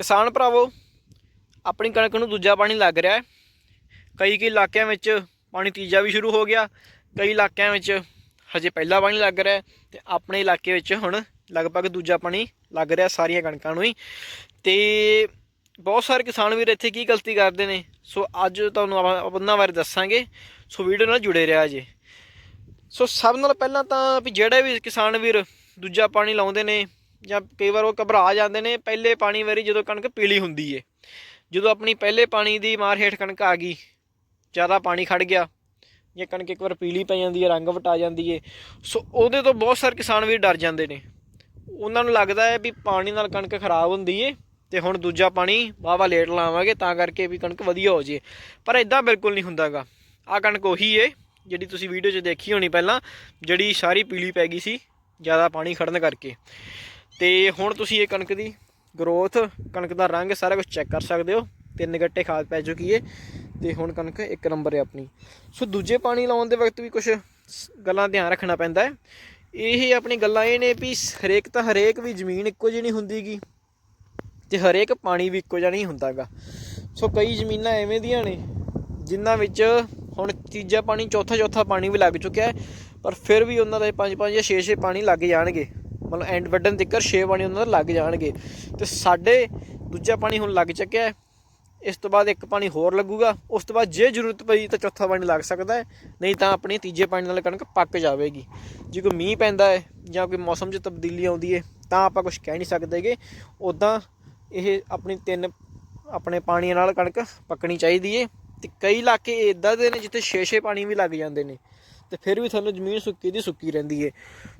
ਕਿਸਾਨ ਭਰਾਵੋ, ਆਪਣੀ ਕਣਕ ਨੂੰ ਦੂਜਾ ਪਾਣੀ ਲੱਗ ਰਿਹਾ ਹੈ। ਕਈ ਕਈ ਇਲਾਕਿਆਂ ਵਿੱਚ ਪਾਣੀ ਤੀਜਾ ਵੀ ਸ਼ੁਰੂ ਹੋ ਗਿਆ। ਕਈ ਇਲਾਕਿਆਂ ਵਿੱਚ ਹਜੇ ਪਹਿਲਾ ਪਾਣੀ ਲੱਗ ਰਿਹਾ ਹੈ ਤੇ ਆਪਣੇ ਇਲਾਕੇ ਵਿੱਚ ਹੁਣ ਲਗਭਗ ਦੂਜਾ ਪਾਣੀ ਲੱਗ ਰਿਹਾ ਸਾਰੀਆਂ ਕਣਕਾਂ ਨੂੰ ਹੀ। ਤੇ ਬਹੁਤ ਸਾਰੇ ਕਿਸਾਨ ਵੀਰ ਇੱਥੇ ਕੀ ਗਲਤੀ ਕਰਦੇ ਨੇ? ਸੋ ਅੱਜ ਤੁਹਾਨੂੰ ਆਪਾਂ ਉਹਨਾਂ ਬਾਰੇ ਦੱਸਾਂਗੇ। ਸੋ ਵੀਡੀਓ ਨਾਲ ਜੁੜੇ ਰਿਹਾ ਜੀ। ਸੋ ਸਭ ਨਾਲ ਪਹਿਲਾਂ ਤਾਂ ਵੀ ਜਿਹੜਾ ਵੀ ਕਿਸਾਨ ਵੀਰ ਦੂਜਾ ਪਾਣੀ ਲਾਉਂਦੇ ਨੇ ਜਾਂ ਕਈ ਵਾਰ ਉਹ ਘਬਰਾ ਜਾਂਦੇ ਨੇ, ਪਹਿਲੇ ਪਾਣੀ ਵਾਰੀ ਜਦੋਂ ਕਣਕ ਪੀਲੀ ਹੁੰਦੀ ਏ, ਜਦੋਂ ਆਪਣੀ ਪਹਿਲੇ ਪਾਣੀ ਦੀ ਮਾਰ ਹੇਠ ਕਣਕ ਆ ਗਈ, ਜ਼ਿਆਦਾ ਪਾਣੀ ਖੜ ਗਿਆ, ਜਾਂ ਕਣਕ ਇੱਕ ਵਾਰ ਪੀਲੀ ਪੈ ਜਾਂਦੀ ਹੈ ਰੰਗ ਵਟਾ ਜਾਂਦੀ ਏ, ਸੋ ਉਹਦੇ ਤੋਂ ਬਹੁਤ ਸਾਰੇ ਕਿਸਾਨ ਵੀਰ ਡਰ ਜਾਂਦੇ ਨੇ। ਉਹਨਾਂ ਨੂੰ ਲੱਗਦਾ ਹੈ ਵੀ ਪਾਣੀ ਨਾਲ ਕਣਕ ਖਰਾਬ ਹੁੰਦੀ ਏ, ਤੇ ਹੁਣ ਦੂਜਾ ਪਾਣੀ ਵਾਵਾ ਲੇਟ ਲਾਵਾਂਗੇ, ਤਾਂ ਕਰਕੇ ਵੀ ਕਣਕ ਵਧੀਆ ਹੋ ਜੇ। ਪਰ ਇਦਾਂ ਬਿਲਕੁਲ ਨਹੀਂ ਹੁੰਦਾਗਾ। ਆ ਕਣਕ ਉਹੀ ਏ, ਜਿਹੜੀ ਤੁਸੀਂ ਵੀਡੀਓ 'ਚ ਦੇਖੀ ਹੋਣੀ ਪਹਿਲਾਂ, ਜਿਹੜੀ ਸਾਰੀ ਪੀਲੀ ਪੈ ਗਈ ਸੀ, ਜ਼ਿਆਦਾ ਪਾਣੀ ਖੜਨ ਕਰਕੇ। ਤੇ ਹੁਣ ਤੁਸੀਂ ਇਹ ਕਣਕ ਦੀ ਗਰੋਥ ਕਣਕ ਦਾ ਰੰਗ ਸਾਰਾ ਕੁਝ ਚੈੱਕ ਕਰ ਸਕਦੇ ਹੋ। ਤਿੰਨ ਗੱਟੇ ਖਾਦ ਪੈ ਚੁੱਕੀ ਏ ਤੇ ਹੁਣ ਕਣਕ ਇੱਕ ਨੰਬਰ ਹੈ ਆਪਣੀ। ਸੋ ਦੂਜੇ ਪਾਣੀ ਲਾਉਣ ਦੇ ਵਕਤ ਵੀ ਕੁਝ ਗੱਲਾਂ ਧਿਆਨ ਰੱਖਣਾ ਪੈਂਦਾ ਹੈ। ਇਹ ਆਪਣੀ ਗੱਲਾਂ ਇਹ ਨੇ ਵੀ ਹਰੇਕ ਤਾਂ ਹਰੇਕ ਵੀ ਜ਼ਮੀਨ ਇੱਕੋ ਜਿਹੀ ਨਹੀਂ ਹੁੰਦੀਗੀ। ਤੇ ਹਰੇਕ ਪਾਣੀ ਵੀ ਇੱਕੋ ਜਿਹਾ ਨਹੀਂ ਹੁੰਦਾਗਾ। ਸੋ ਕਈ ਜ਼ਮੀਨਾਂ ਐਵੇਂ ਦੀਆਂ ਨੇ, ਜਿਨ੍ਹਾਂ ਵਿੱਚ ਹੁਣ ਤੀਜਾ ਪਾਣੀ, ਚੌਥਾ ਚੌਥਾ ਪਾਣੀ ਵੀ ਲੱਗ ਚੁੱਕਿਆ ਹੈ। ਪਰ ਫਿਰ ਵੀ ਉਹਨਾਂ ਦੇ ਪੰਜ ਪੰਜ ਜਾਂ ਛੇ ਛੇ ਪਾਣੀ ਲੱਗ ਜਾਣਗੇ। ਮਤਲਬ ਐਂਡ ਵੱਡਨ ਤੱਕਰ ਛੇ ਪਾਣੀ ਉਹਨਾਂ ਦੇ ਲੱਗ ਜਾਣਗੇ। ਤੇ ਸਾਡੇ ਦੂਜਾ ਪਾਣੀ ਹੁਣ ਲੱਗ ਚੁੱਕਿਆ ਹੈ। ਇਸ ਤੋਂ ਬਾਅਦ ਇੱਕ ਪਾਣੀ ਹੋਰ ਲੱਗੂਗਾ। ਉਸ ਤੋਂ ਬਾਅਦ ਜੇ ਜ਼ਰੂਰਤ ਪਈ ਤਾਂ ਚੌਥਾ ਪਾਣੀ ਲੱਗ ਸਕਦਾ ਹੈ। ਨਹੀਂ ਤਾਂ ਆਪਣੀ ਤੀਜੇ ਪਾਣੀ ਨਾਲ ਕਣਕ ਪੱਕ ਜਾਵੇਗੀ। ਜੇ ਕੋਈ ਮੀਂਹ ਪੈਂਦਾ ਹੈ ਜਾਂ ਕੋਈ ਮੌਸਮ 'ਚ ਤਬਦੀਲੀ ਆਉਂਦੀ ਹੈ ਤਾਂ ਆਪਾਂ ਕੁਝ ਕਹਿ ਨਹੀਂ ਸਕਦੇਗੇ ਉਦਾਂ ਇਹ ਆਪਣੀ ਤਿੰਨ ਆਪਣੇ ਪਾਣੀ ਨਾਲ ਕਣਕ ਪੱਕਣੀ ਚਾਹੀਦੀ ਏ ਤੇ ਕਈ ਇਲਾਕੇ ਇਦਾਂ ਦੇ ਨੇ ਜਿੱਥੇ 6-6 ਪਾਣੀ ਵੀ ਲੱਗ ਜਾਂਦੇ ਨੇ। ਤੇ ਫਿਰ ਵੀ ਤੁਹਾਨੂੰ ਜ਼ਮੀਨ ਸੁੱਕੀ ਦੀ ਸੁੱਕੀ ਰਹਿੰਦੀ ਏ।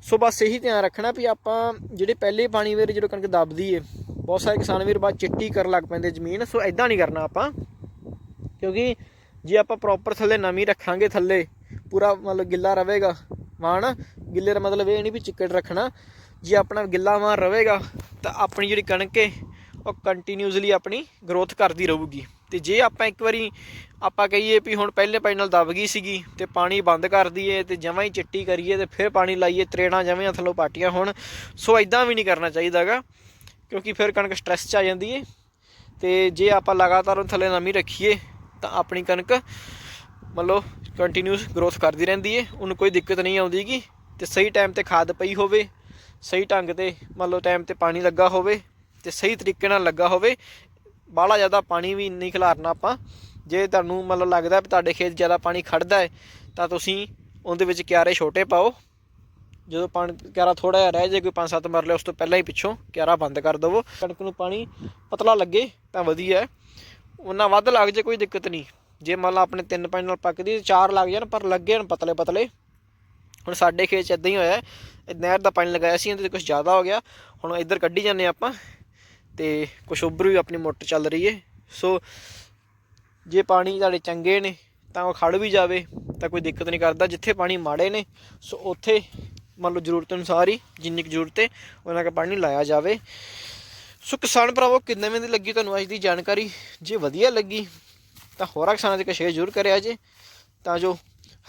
ਸੋ ਬਸ ਇਹੀ ਧਿਆਨ ਰੱਖਣਾ ਵੀ ਆਪਾਂ ਜਿਹੜੇ ਪਹਿਲੇ ਪਾਣੀ ਵੇਰ ਜਦੋਂ ਕਣਕ ਦੱਬਦੀ ਏ, ਬਹੁਤ ਸਾਰੇ ਕਿਸਾਨ ਵੀਰ ਬਾਅਦ ਚਿੱਟੀ ਕਰਨ ਲੱਗ ਪੈਂਦੇ ਜ਼ਮੀਨ, ਸੋ ਐਦਾਂ ਨਹੀਂ ਕਰਨਾ ਆਪਾਂ। ਕਿਉਂਕਿ ਜੇ ਆਪਾਂ ਪ੍ਰੋਪਰ ਥੱਲੇ ਨਮੀ ਰੱਖਾਂਗੇ ਥੱਲੇ, ਪੂਰਾ ਮਤਲਬ ਗਿੱਲਾ ਰਵੇਗਾ ਵਾਣ, ਗਿੱਲੇ ਦਾ ਮਤਲਬ ਇਹ ਨਹੀਂ ਵੀ ਚਿੱਕੜ ਰੱਖਣਾ। ਜੇ ਆਪਣਾ ਗਿੱਲਾ ਮਾਰ ਰਵੇਗਾ ਤਾਂ ਆਪਣੀ ਜਿਹੜੀ ਕਣਕ ਏ, ਉਹ ਕੰਟੀਨਿਊਸਲੀ ਆਪਣੀ ਗਰੋਥ ਕਰਦੀ ਰਹੂਗੀ। ਤੇ ਜੇ ਆਪਾਂ ਇੱਕ ਵਾਰੀ ਆਪਾਂ ਕਹੀਏ ਵੀ ਹੁਣ ਪਹਿਲੇ ਪਾਣੀ ਨਾਲ ਦਬ ਗਈ ਸੀਗੀ ਤੇ ਪਾਣੀ ਬੰਦ ਕਰ ਦਈਏ ਤੇ ਜਮਾਂ ਹੀ ਚਿੱਟੀ ਕਰੀਏ ਤੇ ਫਿਰ ਪਾਣੀ ਲਾਈਏ, ਤਰੇੜਾਂ ਜਮਾਂ ਥੱਲੋਂ ਪਾਟੀਆਂ ਹੁਣ, ਸੋ ਐਦਾਂ ਵੀ ਨਹੀਂ ਕਰਨਾ ਚਾਹੀਦਾਗਾ ਕਿਉਂਕਿ ਫਿਰ ਕਣਕ ਸਟ੍ਰੈਸ 'ਚ ਆ ਜਾਂਦੀ ਏ। ਤੇ ਜੇ ਆਪਾਂ ਲਗਾਤਾਰ ਉਹਨੂੰ ਥੱਲੇ ਨਮੀ ਰੱਖੀਏ ਤਾਂ ਆਪਣੀ ਕਣਕ ਮਤਲਬ ਕੰਟੀਨਿਊਸ ਗਰੋਥ ਕਰਦੀ ਰਹਿੰਦੀ ਏ, ਉਹਨੂੰ ਕੋਈ ਦਿੱਕਤ ਨਹੀਂ ਆਉਂਦੀਗੀ ਤੇ ਸਹੀ ਟਾਈਮ ਤੇ ਖਾਦ ਪਈ ਹੋਵੇ, ਸਹੀ ਢੰਗ ਤੇ ਮੰਨ ਲਓ ਟਾਈਮ ਤੇ ਪਾਣੀ ਲੱਗਾ ਹੋਵੇ ਤੇ ਸਹੀ ਤਰੀਕੇ ਨਾਲ ਲੱਗਾ ਹੋਵੇ ਬਾਹਲਾ ਜ਼ਿਆਦਾ ਪਾਣੀ ਵੀ ਨਹੀਂ ਖਿਲਾਰਨਾ ਆਪਾਂ। ਜੇ ਤੁਹਾਨੂੰ ਮਤਲਬ ਲੱਗਦਾ ਵੀ ਤੁਹਾਡੇ ਖੇਤ ਜ਼ਿਆਦਾ ਪਾਣੀ ਖੜਦਾ ਹੈ, ਤਾਂ ਤੁਸੀਂ ਉਹਦੇ ਵਿੱਚ ਕਿਆਰੇ ਛੋਟੇ ਪਾਓ। ਜਦੋਂ ਪਾਣੀ, ਕਿਆਰਾ ਥੋੜਾ ਜਿਹਾ ਰਹਿ ਜੇ, ਕੋਈ 5-7 ਮਰਲੇ ਉਸ ਤੋਂ ਪਹਿਲਾਂ ਹੀ ਪਿੱਛੋਂ ਕਿਆਰਾ ਬੰਦ ਕਰ ਦਵੋ। ਕਣਕ ਨੂੰ ਪਾਣੀ ਪਤਲਾ ਲੱਗੇ ਤਾਂ ਵਧੀਆ ਹੈ। ਉਹਨਾਂ ਵੱਧ ਲੱਗ ਜੇ ਕੋਈ ਦਿੱਕਤ ਨਹੀਂ। ਜੇ ਮੰਨ ਲਾ ਆਪਣੇ ਤਿੰਨ ਪਾਣੀ ਨਾਲ ਪੱਕਦੀ, ਚਾਰ ਲੱਗ ਜਾਣ, ਪਰ ਲੱਗੇ ਹਨ ਪਤਲੇ ਪਤਲੇ। ਹੁਣ ਸਾਡੇ ਖੇਤ 'ਚ ਇਦਾਂ ਹੀ ਹੋਇਆ ਨਹਿਰ ਦਾ ਪਾਣੀ ਲਗਾਇਆ ਸੀ, ਇਹਦੇ ਤੇ ਕੁਝ ਜ਼ਿਆਦਾ ਹੋ ਗਿਆ। ਹੁਣ ਇੱਧਰ ਕੱਢੀ ਜਾਂਦੇ ਆਪਾਂ। ਤੇ ਕੁਛ ਉੱਭਰ ਵੀ ਆਪਣੀ ਮੋਟਰ ਚੱਲ ਰਹੀ ਏ। ਸੋ ਜੇ ਪਾਣੀ ਤੁਹਾਡੇ ਚੰਗੇ ਨੇ, ਤਾਂ ਉਹ ਖੜ ਵੀ ਜਾਵੇ, ਤਾਂ ਕੋਈ ਦਿੱਕਤ ਨਹੀਂ ਕਰਦਾ। ਜਿੱਥੇ ਪਾਣੀ ਮਾੜੇ ਨੇ, ਸੋ ਉੱਥੇ ਮੰਨ ਲਓ ਜ਼ਰੂਰਤ ਅਨੁਸਾਰ ਹੀ ਜਿੰਨੀ ਕੁ ਜ਼ਰੂਰਤ ਹੈ ਉਹਨਾਂ ਦਾ ਪਾਣੀ ਲਾਇਆ ਜਾਵੇ। ਸੋ ਕਿਸਾਨ ਭਰਾਵੋ, ਕਿੰਨੇ ਦੀ ਲੱਗੀ ਤੁਹਾਨੂੰ ਅੱਜ ਦੀ ਜਾਣਕਾਰੀ? ਜੇ ਵਧੀਆ ਲੱਗੀ, ਤਾਂ ਹੋਰਾਂ ਕਿਸਾਨਾਂ ਤੱਕ ਸ਼ੇਅਰ ਜ਼ਰੂਰ ਕਰਿਆ ਜੇ, ਤਾਂ ਜੋ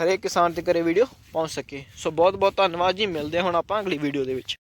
ਹਰੇਕ ਕਿਸਾਨ ਦੇ ਕਰੇ ਵੀਡੀਓ ਪਹੁੰਚ ਸਕੇ। ਸੋ ਬਹੁਤ ਬਹੁਤ ਧੰਨਵਾਦ ਜੀ। ਮਿਲਦੇ ਹਾਂ ਹੁਣ ਆਪਾਂ ਅਗਲੀ ਵੀਡੀਓ ਦੇ ਵਿੱਚ।